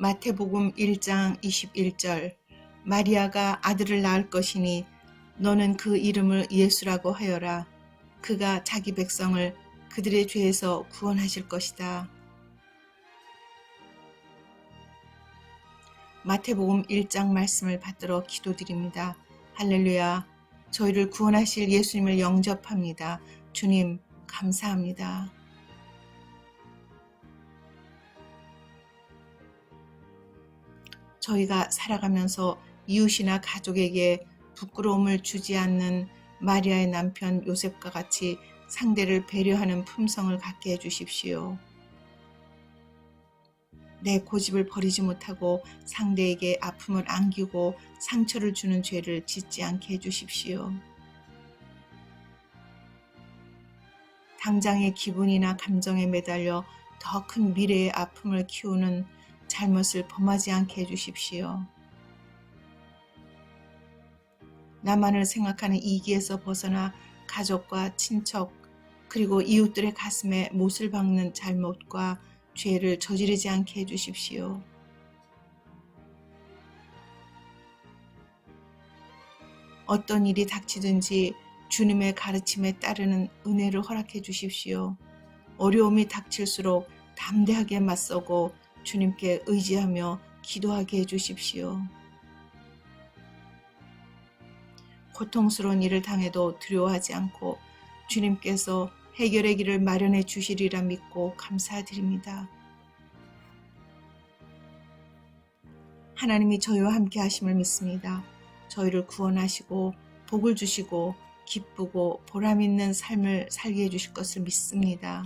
마태복음 1장 21절 마리아가 아들을 낳을 것이니 너는 그 이름을 예수라고 하여라. 그가 자기 백성을 그들의 죄에서 구원하실 것이다. 마태복음 1장 말씀을 받들어 기도드립니다. 할렐루야. 저희를 구원하실 예수님을 영접합니다. 주님, 감사합니다. 저희가 살아가면서 이웃이나 가족에게 부끄러움을 주지 않는 마리아의 남편 요셉과 같이 상대를 배려하는 품성을 갖게 해주십시오. 내 고집을 버리지 못하고 상대에게 아픔을 안기고 상처를 주는 죄를 짓지 않게 해주십시오. 당장의 기분이나 감정에 매달려 더 큰 미래의 아픔을 키우는 잘못을 범하지 않게 해주십시오. 나만을 생각하는 이기에서 벗어나 가족과 친척 그리고 이웃들의 가슴에 못을 박는 잘못과 죄를 저지르지 않게 해주십시오. 어떤 일이 닥치든지 주님의 가르침에 따르는 은혜를 허락해 주십시오. 어려움이 닥칠수록 담대하게 맞서고 주님께 의지하며 기도하게 해 주십시오. 고통스러운 일을 당해도 두려워하지 않고 주님께서 해결의 길을 마련해 주시리라 믿고 감사드립니다. 하나님이 저희와 함께 하심을 믿습니다. 저희를 구원하시고 복을 주시고 기쁘고 보람 있는 삶을 살게 해주실 것을 믿습니다.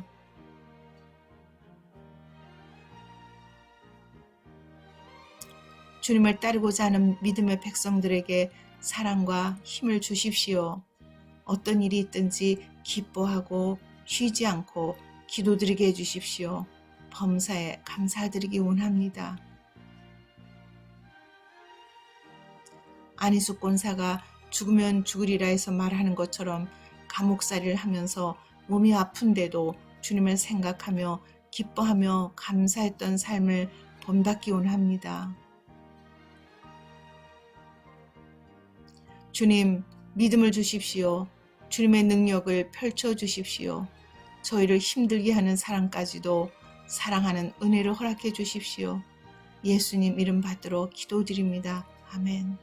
주님을 따르고자 하는 믿음의 백성들에게 사랑과 힘을 주십시오. 어떤 일이 있든지 기뻐하고 쉬지 않고 기도드리게 해주십시오. 범사에 감사드리기 원합니다. 안희숙 권사가 죽으면 죽으리라 해서 말하는 것처럼 감옥살이를 하면서 몸이 아픈데도 주님을 생각하며 기뻐하며 감사했던 삶을 본받기 원합니다. 주님, 믿음을 주십시오. 주님의 능력을 펼쳐 주십시오. 저희를 힘들게 하는 사랑까지도 사랑하는 은혜를 허락해 주십시오. 예수님 이름 받들어 기도드립니다. 아멘.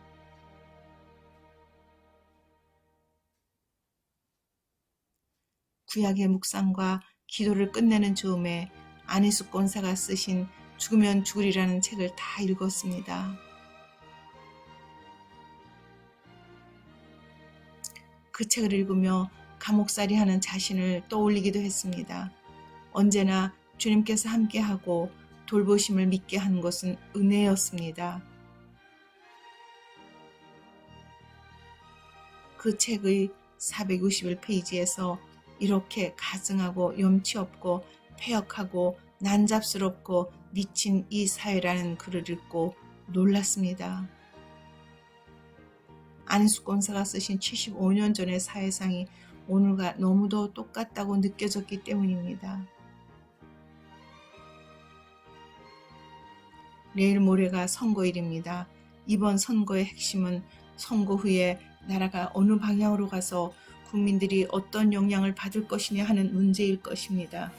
구약의 묵상과 기도를 끝내는 즈음에 안희숙 권사가 쓰신 죽으면 죽으리라는 책을 다 읽었습니다. 그 책을 읽으며 감옥살이 하는 자신을 떠올리기도 했습니다. 언제나 주님께서 함께하고 돌보심을 믿게 한 것은 은혜였습니다. 그 책의 461페이지에서 이렇게 가증하고 염치 없고 폐역하고 난잡스럽고 미친 이 사회라는 글을 읽고 놀랐습니다. 안희숙 권사가 쓰신 75년 전의 사회상이 오늘과 너무도 똑같다고 느껴졌기 때문입니다. 내일 모레가 선거일입니다. 이번 선거의 핵심은 선거 후에 나라가 어느 방향으로 가서 국민들이 어떤 영향을 받을 것이냐 하는 문제일 것입니다.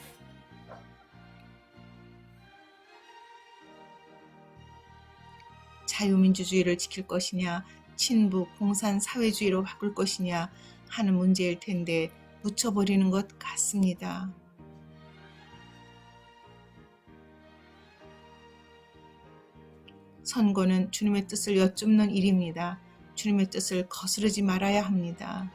자유민주주의를 지킬 것이냐, 친북, 공산, 사회주의로 바꿀 것이냐 하는 문제일 텐데 묻혀버리는 것 같습니다. 선거는 주님의 뜻을 여쭙는 일입니다. 주님의 뜻을 거스르지 말아야 합니다.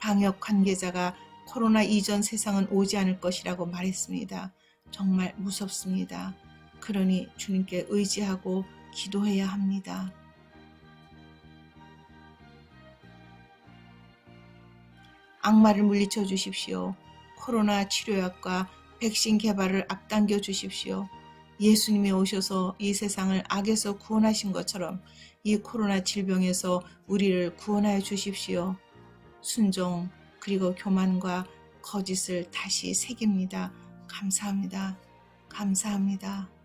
방역 관계자가 코로나 이전 세상은 오지 않을 것이라고 말했습니다. 정말 무섭습니다. 그러니 주님께 의지하고 기도해야 합니다. 악마를 물리쳐 주십시오. 코로나 치료약과 백신 개발을 앞당겨 주십시오. 예수님이 오셔서 이 세상을 악에서 구원하신 것처럼 이 코로나 질병에서 우리를 구원하여 주십시오. 순종 그리고 교만과 거짓을 다시 새깁니다. 감사합니다. 감사합니다.